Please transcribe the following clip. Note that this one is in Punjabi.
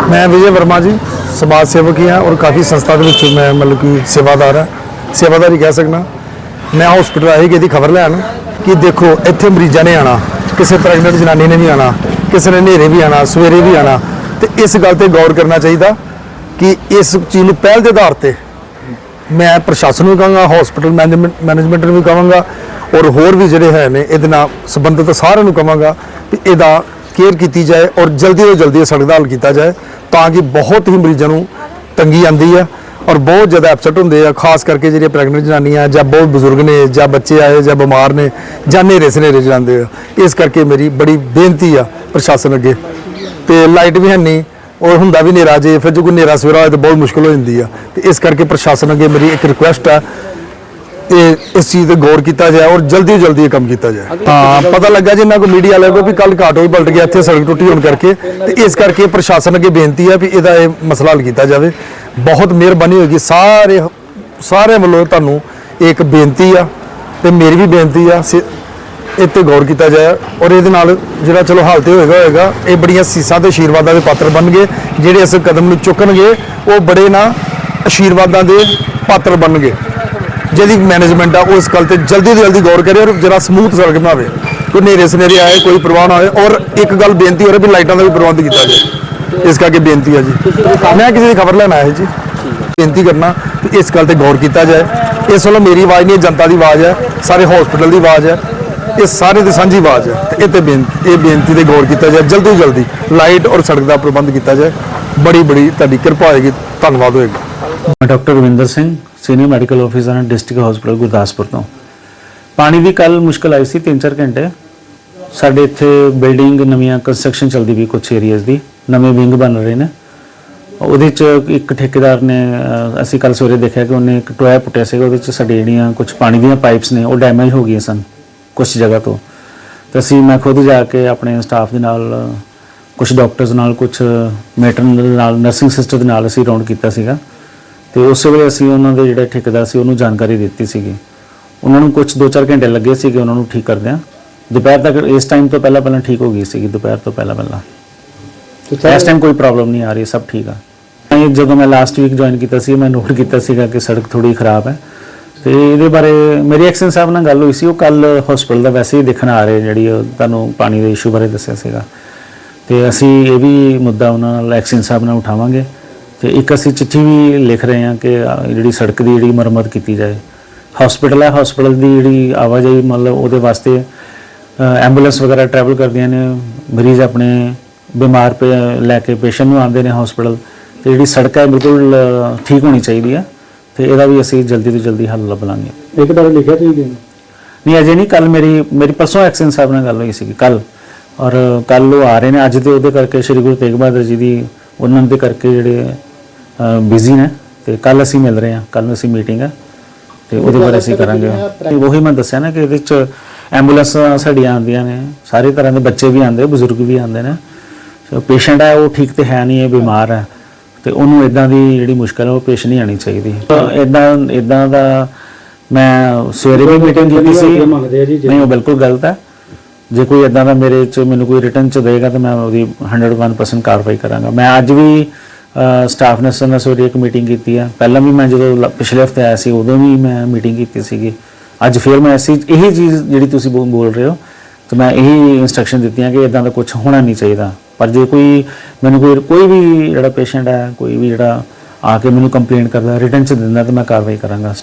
ਮੈਂ ਵਿਜੇ ਵਰਮਾ ਜੀ, ਸਮਾਜ ਸੇਵਕ ਹੀ ਹਾਂ ਔਰ ਕਾਫੀ ਸੰਸਥਾ ਦੇ ਵਿੱਚ ਮੈਂ ਮਤਲਬ ਕਿ ਸੇਵਾਦਾਰ ਹਾਂ। ਸੇਵਾਦਾਰ ਹੀ ਕਹਿ ਸਕਦਾ। ਮੈਂ ਹਸਪੀਟਲ ਆਏ ਕਿ ਇਹਦੀ ਖਬਰ ਲੈਣ ਕਿ ਦੇਖੋ, ਇੱਥੇ ਮਰੀਜ਼ਾਂ ਨੇ ਆਣਾ ਕਿਸੇ ਪ੍ਰੈਗਨੈਂਟ ਜਨਾਨੀ ਨੇ ਵੀ ਆਣਾ ਕਿਸੇ ਨੇ ਹਨੇਰੇ ਵੀ ਆਣਾ ਸਵੇਰੇ ਵੀ ਆਣਾ ਤੇ ਇਸ ਗੱਲ ਤੇ ਗੌਰ ਕਰਨਾ ਚਾਹੀਦਾ ਕਿ ਇਸ ਚੀਜ਼ ਨੂੰ ਪਹਿਲ ਦੇ ਆਧਾਰ ਤੇ ਮੈਂ ਪ੍ਰਸ਼ਾਸਨ ਨੂੰ ਵੀ ਕਹਾਂਗਾ ਹਸਪੀਟਲ ਮੈਨੇਜਮੈਂਟ ਮੈਨੇਜਮੈਂਟ ਨੂੰ ਵੀ ਕਹਾਂਗਾ ਔਰ ਹੋਰ ਵੀ ਜਿਹੜੇ ਹੈ ਨੇ, ਇਹਦੇ ਨਾਲ ਸੰਬੰਧਿਤ ਸਾਰਿਆਂ ਨੂੰ ਕਹਾਂਗਾ ਕਿ ਇਹਦਾ ਕੇਅਰ ਕੀਤੀ ਜਾਏ ਔਰ ਜਲਦੀ ਤੋਂ ਜਲਦੀ ਸੜਕ ਦਾ ਹੱਲ ਕੀਤਾ ਜਾਏ ਤਾਂ ਕਿ ਬਹੁਤ ਹੀ ਮਰੀਜ਼ਾਂ ਨੂੰ ਤੰਗੀ ਆਂਦੀ ਆ ਔਰ ਬਹੁਤ ਜ਼ਿਆਦਾ ਐਪਸੈਟ ਹੁੰਦੇ ਆ, ਖਾਸ ਕਰਕੇ ਜਿਹੜੀਆਂ ਪ੍ਰੈਗਨੈਂਟ ਜਨਾਨੀਆਂ ਜਾਂ ਬਹੁਤ ਬਜ਼ੁਰਗ ਨੇ ਜਾਂ ਬੱਚੇ ਆਏ ਜਾਂ ਬਿਮਾਰ ਨੇ ਜਾਂ ਨੇਰੇ ਸਨੇਰੇ ਜਾਂਦੇ ਆ, ਇਸ ਕਰਕੇ ਮੇਰੀ ਬੜੀ ਬੇਨਤੀ ਆ ਪ੍ਰਸ਼ਾਸਨ ਅੱਗੇ। ਤੇ ਲਾਈਟ ਵੀ ਹੈ ਨਹੀਂ ਔਰ ਹੁੰਦਾ ਵੀ ਹਨੇਰਾ, ਜੇ ਫਿਰ ਜੇ ਕੋਈ ਹਨੇਰਾ ਸਵੇਰਾ ਹੋਏ ਤਾਂ ਬਹੁਤ ਮੁਸ਼ਕਲ ਹੋ ਜਾਂਦੀ ਆ। ਤੇ ਇਸ ਕਰਕੇ ਪ੍ਰਸ਼ਾਸਨ ਅੱਗੇ ਮੇਰੀ ਇੱਕ ਰਿਕੁਐਸਟ ਆ ਇਹ ਇਸ ਚੀਜ਼ ਤੇ ਗੌਰ ਕੀਤਾ ਜਾਏ ਔਰ ਜਲਦੀ ਤੋਂ ਜਲਦੀ ਇਹ ਕੰਮ ਕੀਤਾ ਜਾਏ। ਹਾਂ ਪਤਾ ਲੱਗਾ ਜਿੰਨਾ ਕੋ ਮੀਡੀਆ ਵਾਲਿਆਂ ਕੋ ਵੀ ਕੱਲ ਕਾਟੋ ਹੀ ਪਲਟ ਗਿਆ ਇੱਥੇ ਸੜਕ ਟੁੱਟੀ ਹੋਣ ਕਰਕੇ। ਤੇ ਇਸ ਕਰਕੇ ਪ੍ਰਸ਼ਾਸਨ ਅੱਗੇ ਬੇਨਤੀ ਆ ਵੀ ਇਹਦਾ ਇਹ ਮਸਲਾ ਹੱਲ ਕੀਤਾ ਜਾਵੇ। ਬਹੁਤ ਮਿਹਰਬਾਨੀ ਹੋਏਗੀ। ਸਾਰੇ ਸਾਰੇ ਵੱਲੋਂ ਤੁਹਾਨੂੰ ਇੱਕ ਬੇਨਤੀ ਆ ਤੇ ਮੇਰੀ ਵੀ ਬੇਨਤੀ ਆ ਸੇ- ਇਹ ਤੇ ਗੌਰ ਕੀਤਾ ਜਾਏ ਔਰ ਇਹਦੇ ਨਾਲ ਜਿਹੜਾ ਚਲੋ ਹਾਲ ਤੇ ਹੋਏਗਾ ਹੋਏਗਾ ਇਹ ਬੜੀਆਂ ਸੀਸਾਂ ਤੇ ਆਸ਼ੀਰਵਾਦਾਂ ਦੇ ਪਾਤਰ ਬਣਨਗੇ ਜਿਹੜੇ ਇਸ ਕਦਮ ਨੂੰ ਚੁੱਕਣਗੇ ਉਹ ਬੜੇ ਨਾ ਆਸ਼ੀਰਵਾਦਾਂ ਦੇ ਪਾਤਰ ਬਣਨਗੇ। ਜਿਹਦੀ ਮੈਨੇਜਮੈਂਟ ਆ, ਉਹ ਇਸ ਗੱਲ ਤੇ ਜਲਦੀ ਤੋਂ ਜਲਦੀ ਗੌਰ ਕਰੇ ਔਰ ਜਰਾ ਸਮੂਥ ਸੜਕ ਬਣਾਵੇ। ਕੋਈ ਨੇਰੇ ਸਨੇਰੇ ਆਏ, ਕੋਈ ਪ੍ਰਵਾਹ ਨਾ ਹੋਏ ਔਰ ਇੱਕ ਗੱਲ ਬੇਨਤੀ ਹੋ ਰਹੀ ਵੀ ਲਾਈਟਾਂ ਦਾ ਵੀ ਪ੍ਰਬੰਧ ਕੀਤਾ ਜਾਏ। ਇਸ ਕਰਕੇ ਬੇਨਤੀ ਆ ਜੀ। ਮੈਂ ਕਿਸੇ ਦੀ ਖਬਰ ਲੈਣ ਆਇਆ ਜੀ। ਬੇਨਤੀ ਕਰਨਾ ਕਿ ਇਸ ਗੱਲ ਤੇ ਗੌਰ ਕੀਤਾ ਜਾਏ। ਇਸ ਵੱਲੋਂ ਮੇਰੀ ਆਵਾਜ਼ ਨਹੀਂ, ਇਹ ਜਨਤਾ ਦੀ ਆਵਾਜ਼ ਹੈ, ਸਾਰੇ ਹਸਪੀਟਲ ਦੀ ਆਵਾਜ਼ ਹੈ, ਇਹ ਸਾਰੇ ਦੀ ਸਾਂਝੀ ਆਵਾਜ਼ ਹੈ। ਤੇ ਇਹ ਤੇ ਬੇਨਤੀ ਇਹ ਬੇਨਤੀ ਤੇ ਗੌਰ ਕੀਤਾ ਜਾਏ, ਜਲਦੀ ਤੋਂ ਜਲਦੀ ਲਾਈਟ ਔਰ ਸੜਕ ਦਾ ਪ੍ਰਬੰਧ ਕੀਤਾ ਜਾਏ। ਬੜੀ ਬੜੀ ਤੁਹਾਡੀ ਕਿਰਪਾ ਹੋਏਗੀ, ਧੰਨਵਾਦ ਹੋਏਗਾ। ਮੈਂ doctor Ravinder Singh senior medical officer ਹਾਂ ਡਿਸਟ੍ਰਿਕਟ ਹਸਪੀਟਲ ਗੁਰਦਾਸਪੁਰ ਤੋਂ। ਪਾਣੀ ਦੀ ਕੱਲ ਮੁਸ਼ਕਲ ਆਈ ਸੀ 3-4 ਘੰਟੇ। ਸਾਡੇ ਇੱਥੇ ਬਿਲਡਿੰਗ ਨਵੀਆਂ ਕੰਸਟਰਕਸ਼ਨ ਚੱਲਦੀ ਵੀ ਕੁਝ ਏਰੀਆਜ਼ ਦੀ, ਨਵੇਂ ਵਿੰਗ ਬਣ ਰਹੇ ਨੇ। ਉਹਦੇ ਚ ਇੱਕ ਠੇਕੇਦਾਰ ਨੇ ਅਸੀਂ ਕੱਲ ਸਵੇਰੇ ਦੇਖਿਆ ਕਿ ਉਹਨੇ ਇੱਕ ਟੋਇਆ ਪੁੱਟਿਆ ਸੀਗਾ, ਉਹਦੇ ਚ ਸਾਡੇ ਜਿਹੜੀਆਂ ਕੁਝ ਪਾਣੀ ਦੀਆਂ ਪਾਈਪਸ ਨੇ, ਉਹ ਡੈਮੇਜ ਹੋ ਗਈਆਂ ਸਨ ਕੁਝ ਜਗ੍ਹਾ ਤੋਂ। ਤੇ ਅਸੀਂ, ਮੈਂ ਖੁਦ ਜਾ ਕੇ ਆਪਣੇ ਸਟਾਫ ਦੇ ਨਾਲ ਕੁਝ ਡਾਕਟਰਸ ਨਾਲ ਕੁਝ ਮੈਟਰਨ ਨਾਲ, ਨਰਸਿੰਗ ਸਿਸਟਰ ਦੇ ਨਾਲ ਅਸੀਂ ਰਾਉਂਡ ਕੀਤਾ ਸੀਗਾ। ਤੇ ਉਸੇ ਵੇਲੇ ਅਸੀਂ ਉਹਨਾਂ ਦੇ ਜਿਹੜੇ ਠੇਕੇਦਾਰ ਸੀ ਉਹਨੂੰ ਜਾਣਕਾਰੀ ਦਿੱਤੀ ਸੀਗੀ। ਉਹਨਾਂ ਨੂੰ ਕੁਝ 2-4 ਘੰਟੇ ਲੱਗੇ ਸੀਗੇ ਉਹਨਾਂ ਨੂੰ ਠੀਕ ਕਰਦਿਆਂ। ਦੁਪਹਿਰ ਤੱਕ ਇਸ ਟਾਈਮ ਤੋਂ ਪਹਿਲਾਂ ਪਹਿਲਾਂ ਠੀਕ ਹੋ ਗਈ ਸੀਗੀ ਦੁਪਹਿਰ ਤੋਂ ਪਹਿਲਾਂ ਪਹਿਲਾਂ। ਇਸ ਟਾਈਮ ਕੋਈ ਪ੍ਰੋਬਲਮ ਨਹੀਂ ਆ ਰਹੀ ਸਭ ਠੀਕ ਆ। ਇਹ ਜਦੋਂ ਮੈਂ ਲਾਸਟ ਵੀਕ ਜੁਆਇਨ ਕੀਤਾ ਸੀ ਮੈਂ ਨੋਟ ਕੀਤਾ ਸੀਗਾ ਕਿ ਸੜਕ ਥੋੜੀ ਖਰਾਬ ਹੈ। ਤੇ ਇਹਦੇ ਬਾਰੇ ਮੇਰੀ ਐਕਸ਼ਨ ਸਾਹਿਬ ਨਾਲ ਗੱਲ ਹੋਈ ਸੀ ਉਹ ਕੱਲ ਹਸਪੀਟਲ ਦਾ ਵੈਸੇ ਹੀ ਦੇਖਣ ਆ ਰਹੇ ਜਿਹੜੀ ਤੁਹਾਨੂੰ ਪਾਣੀ ਦੇ ਇਸ਼ੂ ਬਾਰੇ ਦੱਸਿਆ ਸੀਗਾ। ਤੇ ਅਸੀਂ ਇਹ ਵੀ ਮੁੱਦਾ ਉਹਨਾਂ ਨਾਲ ਐਕਸ਼ਨ ਸਾਹਿਬ ਨਾਲ ਉਠਾਵਾਂਗੇ। ਤੇ ਇੱਕ ਅਸੀਂ ਚਿੱਠੀ ਵੀ ਲਿਖ ਰਹੇ ਹਾਂ ਕਿ ਜਿਹੜੀ ਸੜਕ ਦੀ ਜਿਹੜੀ ਮੁਰੰਮਤ ਕੀਤੀ ਜਾਏ। ਹਸਪੀਟਲ ਹੈ ਹਸਪੀਟਲ ਦੀ ਜਿਹੜੀ ਆਵਾਜਾਈ ਮਤਲਬ ਉਹਦੇ ਵਾਸਤੇ ਐਂਬੂਲੈਂਸ ਵਗੈਰਾ ਟਰੈਵਲ ਕਰਦੀਆਂ ਨੇ ਮਰੀਜ਼ ਆਪਣੇ ਬਿਮਾਰ ਪੇ ਲੈ ਕੇ ਪੇਸ਼ੈਂਟ ਨੂੰ ਆਉਂਦੇ ਨੇ ਹਸਪੀਟਲ ਤੇ ਜਿਹੜੀ ਸੜਕ ਹੈ ਬਿਲਕੁਲ ਠੀਕ ਹੋਣੀ ਚਾਹੀਦੀ ਹੈ ਤੇ ਇਹਦਾ ਵੀ ਅਸੀਂ ਜਲਦੀ ਤੋਂ ਜਲਦੀ ਹੱਲ ਲੱਭਾਂਗੇ। ਇੱਕ ਬਾਰੇ ਲਿਖਿਆ ਤੁਸੀਂ ਨਹੀਂ? ਅਜੇ ਨਹੀਂ ਕੱਲ ਮੇਰੀ ਮੇਰੀ ਪਰਸੋਂ ਐਕਸ਼ਨ ਸਾਹਿਬ ਨਾਲ ਗੱਲ ਹੋਈ ਸੀ ਕੱਲ ਔਰ ਕੱਲ ਉਹ ਆ ਰਹੇ ਨੇ ਅੱਜ ਤੇ ਉਹਦੇ ਕਰਕੇ ਸ੍ਰੀ ਗੁਰੂ ਤੇਗ ਬਹਾਦਰ ਜੀ ਦੀ ਉਹਨਾਂ ਦੇ ਕਰਕੇ ਜਿਹੜੇ ਬਿਜ਼ੀ ਨੇ ਤੇ ਕੱਲ ਅਸੀਂ ਮਿਲ ਰਹੇ ਹਾਂ ਕੱਲ ਅਸੀਂ ਮੀਟਿੰਗ ਹੈ ਤੇ ਉਹਦੇ ਬਾਰੇ ਅਸੀਂ ਕਰਾਂਗੇ। ਉਹੀ ਮੈਂ ਦੱਸਿਆ ਨਾ ਕਿ ਇਹਦੇ ਚ ਐਂਬੂਲੈਂਸ ਸਾਡੀਆਂ ਆਉਂਦੀਆਂ ਨੇ ਸਾਰੇ ਤਰ੍ਹਾਂ ਦੇ ਬੱਚੇ ਵੀ ਆਉਂਦੇ ਬਜ਼ੁਰਗ ਵੀ ਆਉਂਦੇ ਨੇ। ਸੋ ਪੇਸ਼ੈਂਟ ਹੈ ਉਹ ਠੀਕ ਤੇ ਹੈ ਨਹੀਂ ਇਹ ਬਿਮਾਰ ਹੈ। ਤੇ ਉਹਨੂੰ ਇਦਾਂ ਦੀ ਜਿਹੜੀ ਮੁਸ਼ਕਲ ਹੈ ਉਹ ਪੇਸ਼ ਨਹੀਂ ਆਣੀ ਚਾਹੀਦੀ। ਇਦਾਂ ਇਦਾਂ ਦਾ ਮੈਂ ਸਵੇਰੇ ਵੀ ਮੀਟਿੰਗ ਕੀਤੀ ਸੀ। ਨਹੀਂ ਉਹ ਬਿਲਕੁਲ ਗਲਤ ਹੈ। ਜੇ ਕੋਈ ਇਦਾਂ ਦਾ ਮੇਰੇ ਚ ਮੈਨੂੰ ਕੋਈ ਰਿਟਰਨ ਚ ਦੇਗਾ ਤਾਂ ਮੈਂ ਉਹਦੀ 101% ਕਾਰਵਾਈ ਕਰਾਂਗਾ। ਮੈਂ ਅੱਜ ਵੀ ਸਟਾਫ ਨੇ ਨਾਲ ਸਵੇਰੇ ਇੱਕ ਮੀਟਿੰਗ ਕੀਤੀ ਆ। ਪਹਿਲਾਂ ਵੀ ਮੈਂ ਜਦੋਂ ਲ- ਪਿਛਲੇ ਹਫ਼ਤੇ ਆਇਆ ਸੀ, ਉਦੋਂ ਵੀ ਮੈਂ ਮੀਟਿੰਗ ਕੀਤੀ ਸੀਗੀ। ਅੱਜ ਫਿਰ ਮੈਂ ਐਸੀ ਇਹੀ ਚੀਜ਼ ਜਿਹੜੀ ਤੁਸੀਂ ਬੋ- ਬੋਲ ਰਹੇ ਹੋ, ਤੇ ਮੈਂ ਇਹੀ ਇਨਸਟਰਕਸ਼ਨ ਦਿੱਤੀਆਂ ਕਿ ਇਦਾਂ ਦਾ ਕੁਝ ਹੋਣਾ ਨਹੀਂ ਚਾਹੀਦਾ। ਪਰ ਜੇ ਕੋਈ, ਮੈਨੂੰ ਕੋਈ ਕੋਈ ਵੀ ਜਿਹੜਾ ਪੇਸ਼ੈਂਟ ਹੈ, ਕੋਈ ਵੀ ਜਿਹੜਾ ਆ ਕੇ ਮੈਨੂੰ ਕੰਪਲੇਂਟ ਕਰਦਾ ਰਿਟਰਨ ਚ ਦਿੰਦਾ, ਤਾਂ ਮੈਂ ਕਾਰਵਾਈ ਕਰਾਂਗਾ।